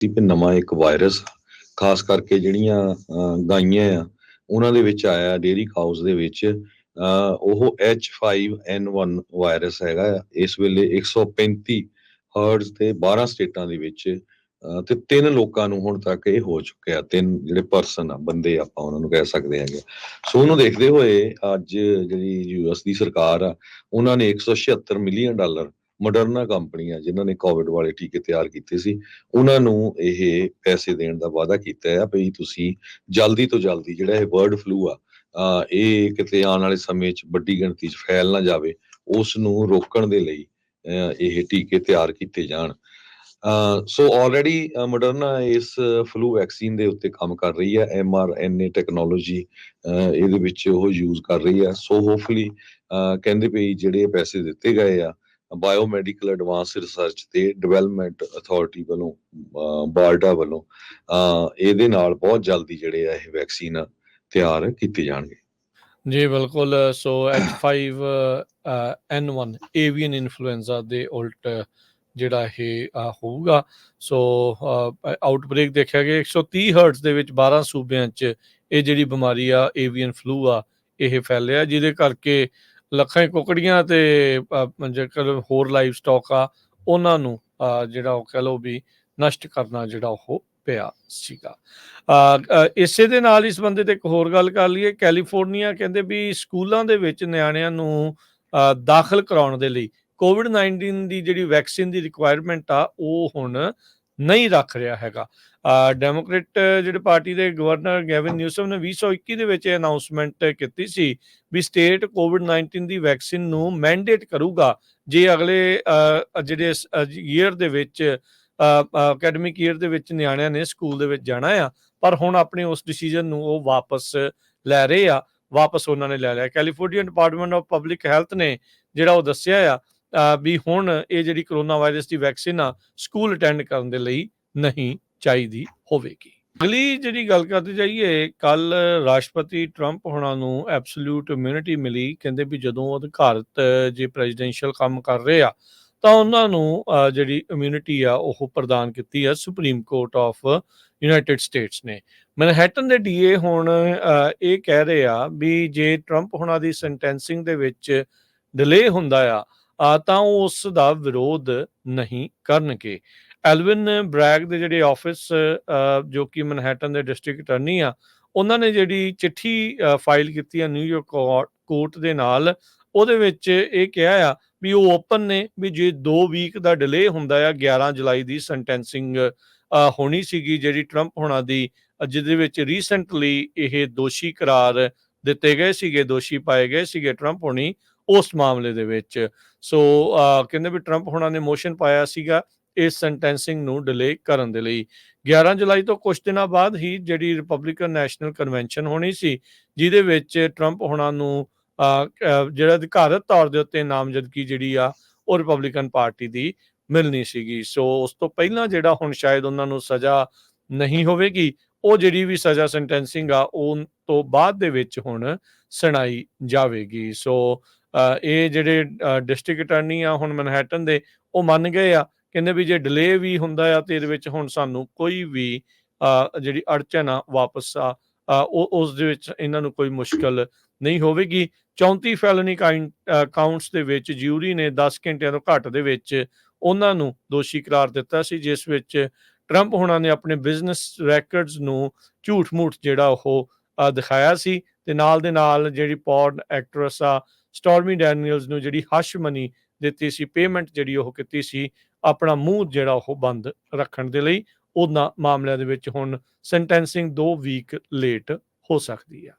ਸੀ ਨਵਾਂ ਇੱਕ ਵਾਇਰਸ ਖਾਸ ਕਰਕੇ ਜਿਹੜੀਆਂ ਗਾਈਆਂ ਆ, ਉਹਨਾਂ ਦੇ ਵਿੱਚ ਆਇਆ ਡੇਰੀ ਕਾਊਸ ਦੇ ਵਿੱਚ ਉਹ H5N1 ਵਾਇਰਸ ਹੈਗਾ ਆ। ਇਸ ਵੇਲੇ 135 ਹਰਡਸ ਤੇ 12 ਸਟੇਟਾਂ ਦੇ ਵਿੱਚ ਤੇ ਤਿੰਨ ਲੋਕਾਂ ਨੂੰ ਹੁਣ ਤੱਕ ਇਹ ਹੋ ਚੁੱਕਿਆ ਤਿੰਨ ਜਿਹੜੇ ਪਰਸਨ ਆ, ਬੰਦੇ ਆਪਾਂ ਉਹਨਾਂ ਨੂੰ ਕਹਿ ਸਕਦੇ ਹੈਗੇ ਸੋ ਉਹਨੂੰ ਦੇਖਦੇ ਹੋਏ ਅੱਜ ਜਿਹੜੀ ਯੂਐਸ ਦੀ ਸਰਕਾਰ ਆ, ਉਹਨਾਂ ਨੇ 176 ਮਿਲੀਅਨ ਡਾਲਰ ਮੋਡਰਨਾ ਕੰਪਨੀ ਆ ਜਿਨ੍ਹਾਂ ਨੇ ਕੋਵਿਡ ਵਾਲੇ ਟੀਕੇ ਤਿਆਰ ਕੀਤੇ ਸੀ, ਉਹਨਾਂ ਨੂੰ ਇਹ ਪੈਸੇ ਦੇਣ ਦਾ ਵਾਅਦਾ ਕੀਤਾ ਹੈ ਵੀ ਤੁਸੀਂ ਜਲਦੀ ਤੋਂ ਜਲਦੀ ਜਿਹੜਾ ਇਹ ਬਰਡ ਫਲੂ ਆ ਇਹ ਕਿਤੇ ਆਉਣ ਵਾਲੇ ਸਮੇਂ 'ਚ ਵੱਡੀ ਗਿਣਤੀ 'ਚ ਫੈਲ ਨਾ ਜਾਵੇ, ਉਸ ਨੂੰ ਰੋਕਣ ਦੇ ਲਈ ਇਹ ਟੀਕੇ ਤਿਆਰ ਕੀਤੇ ਜਾਣ। ਸੋ ਆਲਰੇਡੀ ਮੋਡਰਨਾ ਇਸ ਫਲੂ ਵੈਕਸੀਨ ਦੇ ਉੱਤੇ ਕੰਮ ਕਰ ਰਹੀ ਹੈ M R N A technology ਇਹਦੇ ਵਿੱਚ ਉਹ ਯੂਜ਼ ਕਰ ਰਹੀ ਹੈ ਸੋ ਹੋਪਫੁਲੀ ਕਹਿੰਦੇ ਵੀ ਜਿਹੜੇ ਪੈਸੇ ਦਿੱਤੇ ਗਏ ਆ ਬਾਇਓਮੈਡੀਕਲ ਐਡਵਾਂਸ ਰਿਸਰਚ ਤੇ ਡਿਵੈਲਪਮੈਂਟ ਅਥਾਰਟੀ ਵੱਲੋਂ ਬਾਰਡਾ ਵੱਲੋਂ ਇਹਦੇ ਨਾਲ ਬਹੁਤ ਜਲਦੀ ਜਿਹੜੇ ਆ ਇਹ ਵੈਕਸੀਨ ਤਿਆਰ ਕੀਤੇ ਜਾਣਗੇ। ਜੀ, ਬਿਲਕੁਲ, ਸੋ H5N1 ਏਵੀਅਨ ਇਨਫਲੂਐਂਜ਼ਾ ਦੇ ਉਲਟ ਜਿਹੜਾ ਇਹ ਹੋਊਗਾ। ਸੋ ਆਊਟਬ੍ਰੇਕ ਦੇਖਿਆ ਗਿਆ 130 ਹਰਟਜ਼ ਦੇ ਵਿੱਚ 12 ਸੂਬਿਆਂ 'ਚ ਇਹ ਜਿਹੜੀ ਬਿਮਾਰੀ ਆ, ਏਵੀਅਨ ਫਲੂ ਆ, ਇਹ ਫੈਲਿਆ, ਜਿਹਦੇ ਕਰਕੇ ਲੱਖਾਂ ਹੀ ਕੁਕੜੀਆਂ ਤੇ ਜੇਕਰ ਹੋਰ ਲਾਈਵ ਸਟਾਕ ਆ ਉਹਨਾਂ ਨੂੰ ਜਿਹੜਾ ਉਹ ਕਹ ਲਓ ਵੀ ਨਸ਼ਟ ਕਰਨਾ ਜਿਹੜਾ ਉਹ ਪਿਆ ਸੀਗਾ। ਇਸੇ ਦੇ ਨਾਲ ਇਸ ਬੰਦੇ ਤੇ ਇੱਕ ਹੋਰ ਗੱਲ ਕਰ ਲਈਏ ਕੈਲੀਫੋਰਨੀਆ ਕਹਿੰਦੇ ਵੀ ਸਕੂਲਾਂ ਦੇ ਵਿੱਚ ਨਿਆਣਿਆਂ ਨੂੰ ਅ, ਦਾਖਲ ਕਰਾਉਣ ਦੇ ਲਈ ਕੋਵਿਡ-19 ਦੀ ਜਿਹੜੀ ਵੈਕਸੀਨ ਦੀ ਰਿਕੁਆਇਰਮੈਂਟ ਆ ਉਹ ਹੁਣ ਨਹੀਂ ਰੱਖ ਰਿਹਾ ਹੈਗਾ। ਅ, ਡੈਮੋਕ੍ਰੇਟ ਜਿਹੜੇ ਪਾਰਟੀ ਦੇ ਗਵਰਨਰ ਗੈਵਿਨ ਨਿਊਸਮ ਨੇ 2021 ਦੇ ਵਿੱਚ ਇਹ ਅਨਾਉਂਸਮੈਂਟ ਕੀਤੀ ਸੀ ਵੀ ਸਟੇਟ ਕੋਵਿਡ-19 ਦੀ ਵੈਕਸੀਨ ਨੂੰ ਮੈਂਡੇਟ ਕਰੂਗਾ। ਜੇ ਅਗਲੇ ਅ, ਜਿਹੜੇ ਈਅਰ ਦੇ ਵਿੱਚ ਅਕੈਡਮਿਕ ਈਅਰ ਦੇ ਵਿੱਚ ਨਿਆਣਿਆਂ ਨੇ ਸਕੂਲ ਦੇ ਵਿੱਚ ਜਾਣਾ ਆ ਪਰ ਹੁਣ ਆਪਣੇ ਉਸ ਡਿਸੀਜਨ ਨੂੰ ਉਹ ਵਾਪਸ ਲੈ ਰਹੇ ਆ। ਵਾਪਸ ਉਹਨਾਂ ਨੇ ਲੈ ਲਿਆ। California department of public health ਨੇ ਜਿਹੜਾ ਉਹ ਦੱਸਿਆ ਆ ਵੀ ਹੁਣ ਇਹ ਜਿਹੜੀ ਕਰੋਨਾ ਵਾਇਰਸ ਦੀ ਵੈਕਸੀਨ ਆ, ਸਕੂਲ ਅਟੈਂਡ ਕਰਨ ਦੇ ਲਈ ਨਹੀਂ ਚਾਹੀਦੀ ਹੋਵੇਗੀ। ਅਗਲੀ ਜਿਹੜੀ ਗੱਲ ਕਰਦੇ ਜਾਈਏ, ਕੱਲ ਰਾਸ਼ਟਰਪਤੀ ਟਰੰਪ ਹੁਣਾਂ ਨੂੰ ਐਬਸੋਲੂਟ ਇਮਿਊਨਿਟੀ ਮਿਲੀ। ਕਹਿੰਦੇ ਵੀ ਜਦੋਂ ਅਧਿਕਾਰਤ ਜੇ ਪ੍ਰੈਜ਼ੀਡੈਂਸ਼ੀਅਲ ਕੰਮ ਕਰ ਰਹੇ ਆ, ਤਾਂ ਉਹਨਾਂ ਨੂੰ ਜਿਹੜੀ ਇਮਿਊਨਿਟੀ ਆ, ਉਹ ਪ੍ਰਦਾਨ ਕੀਤੀ ਆ Supreme Court of United States ਨੇ। ਮੈਨਹੈਟਨ ਦੇ ਡੀਏ ਹੁਣ ਇਹ ਕਹਿ ਰਹੇ ਆ ਵੀ ਜੇ ਟਰੰਪ ਹੁਣਾਂ ਦੀ ਸੈਂਟੈਂਸਿੰਗ ਦੇ ਵਿੱਚ ਡਿਲੇ ਹੁੰਦਾ ਆ ਤਾਂ ਉਹ ਉਸ ਦਾ ਵਿਰੋਧ ਨਹੀਂ ਕਰਨਗੇ। ਐਲਵਿਨ ਬ੍ਰੈਗ ਦੇ ਜਿਹੜੇ ਆਫਿਸ ਜੋ ਕਿ ਮਨਹੈਟਨ ਦੇ ਡਿਸਟ੍ਰਿਕਟ ਅਟਰਨੀ ਆ, ਉਹਨਾਂ ਨੇ ਜਿਹੜੀ ਚਿੱਠੀ ਫਾਈਲ ਕੀਤੀ ਆ ਨਿਊਯਾਰਕ ਕੋਰਟ ਦੇ ਨਾਲ, ਉਹਦੇ ਵਿੱਚ ਇਹ ਕਿਹਾ ਆ ਵੀ ਉਹ ਓਪਨ ਨੇ ਵੀ ਜੇ 2 ਵੀਕ ਦਾ ਡਿਲੇ ਹੁੰਦਾ ਆ 11 ਜੁਲਾਈ ਦੀ ਸੈਂਟੈਂਸਿੰਗ ਹੋਣੀ ਸੀਗੀ ਜਿਹੜੀ ਟਰੰਪ ਹੋਣਾ ਦੀ, ਜਿਹਦੇ ਵਿੱਚ ਰੀਸੈਂਟਲੀ ਇਹ ਦੋਸ਼ੀ ਕਰਾਰ ਦਿੱਤੇ ਗਏ ਸੀਗੇ, ਦੋਸ਼ੀ ਪਾਏ ਗਏ ਸੀਗੇ ਟਰੰਪ ਹੋਣੀ ਉਸ ਮਾਮਲੇ ਦੇ ਵਿੱਚ। ਸੋ ਅ, ਕਹਿੰਦੇ ਵੀ ਟਰੰਪ ਹੋਣਾ ਨੇ ਮੋਸ਼ਨ ਪਾਇਆ ਸੀਗਾ ਇਸ ਸੈਂਟੈਂਸਿੰਗ ਨੂੰ ਡਿਲੇ ਕਰਨ ਦੇ ਲਈ। 11 ਜੁਲਾਈ ਤੋਂ ਕੁਝ ਦਿਨਾਂ ਬਾਅਦ ਹੀ ਜਿਹੜੀ ਰਿਪਬਲਿਕਨ ਨੈਸ਼ਨਲ ਕਨਵੈਨਸ਼ਨ ਹੋਣੀ ਸੀ ਜਿਹਦੇ ਵਿੱਚ ਟਰੰਪ ਹੋਣਾ ਨੂੰ ਜਿਹੜਾ ਅਧਿਕਾਰਤ ਤੌਰ ਦੇ ਉੱਤੇ ਨਾਮਜ਼ਦਗੀ ਜਿਹੜੀ ਆ ਉਹ ਰਿਪਬਲਿਕਨ ਪਾਰਟੀ ਦੀ ਮਿਲਣੀ ਸੀਗੀ। ਸੋ ਉਸ ਤੋਂ ਪਹਿਲਾਂ ਜਿਹੜਾ ਹੁਣ ਸ਼ਾਇਦ ਉਹਨਾਂ ਨੂੰ ਸਜ਼ਾ ਨਹੀਂ ਹੋਵੇਗੀ ਉਹ ਜਿਹੜੀ ਵੀ ਸਜ਼ਾ ਸੈਂਟੈਂਸਿੰਗ ਆ ਉਹ ਤੋਂ ਬਾਅਦ ਦੇ ਵਿੱਚ ਹੁਣ ਸੁਣਾਈ ਜਾਵੇਗੀ। ਸੋ ਇਹ ਜਿਹੜੇ ਡਿਸਟ੍ਰਿਕਟ ਅਟਾਰਨੀ ਆ ਹੁਣ ਮਨਹੈਟਨ ਦੇ, ਉਹ ਮੰਨ ਗਏ ਆ, ਕਹਿੰਦੇ ਵੀ ਜੇ ਡਿਲੇ ਵੀ ਹੁੰਦਾ ਆ ਤੇ ਇਹਦੇ ਵਿੱਚ ਹੁਣ ਸਾਨੂੰ ਕੋਈ ਵੀ ਜਿਹੜੀ ਅੜਚਨ ਆ ਵਾਪਸ ਆ ਉਸ ਦੇ ਵਿੱਚ ਇਹਨਾਂ ਨੂੰ ਕੋਈ ਮੁਸ਼ਕਲ ਨਹੀਂ ਹੋਵੇਗੀ। 34 ਫੈਲਨੀ ਕਾਊਂਟਸ ਦੇ ਵਿੱਚ ਜਿਊਰੀ ਨੇ 10 ਘੰਟਿਆਂ ਤੋਂ ਘੱਟ ਦੇ ਵਿੱਚ ਉਹਨਾਂ ਨੂੰ ਦੋਸ਼ੀ ਕਰਾਰ ਦਿੱਤਾ ਸੀ, ਜਿਸ ਵਿੱਚ ਟਰੰਪ ਹੁਣਾਂ ਨੇ ਆਪਣੇ ਬਿਜ਼ਨਸ ਰੈਕੋਰਡਸ ਨੂੰ ਝੂਠ-ਮੂਠ ਜਿਹੜਾ ਉਹ ਦਿਖਾਇਆ ਸੀ ਤੇ ਨਾਲ ਦੇ ਨਾਲ ਜਿਹੜੀ ਪੌਰਨ ਐਕਟਰਸ ਆ ਸਟਾਰਮੀ ਡੈਨੀਅਲਸ ਨੂੰ ਜਿਹੜੀ ਹਸ਼ ਮਨੀ ਦਿੱਤੀ ਸੀ, ਪੇਮੈਂਟ ਜਿਹੜੀ ਉਹ ਕੀਤੀ ਸੀ, ਆਪਣਾ ਮੂੰਹ ਜਿਹੜਾ ਉਹ ਬੰਦ ਰੱਖਣ ਦੇ ਲਈ, ਉਹਨਾਂ ਮਾਮਲਿਆਂ ਦੇ ਵਿੱਚ ਹੁਣ ਸੈਂਟੈਂਸਿੰਗ 2 ਵੀਕ ਲੇਟ ਹੋ ਸਕਦੀ ਆ।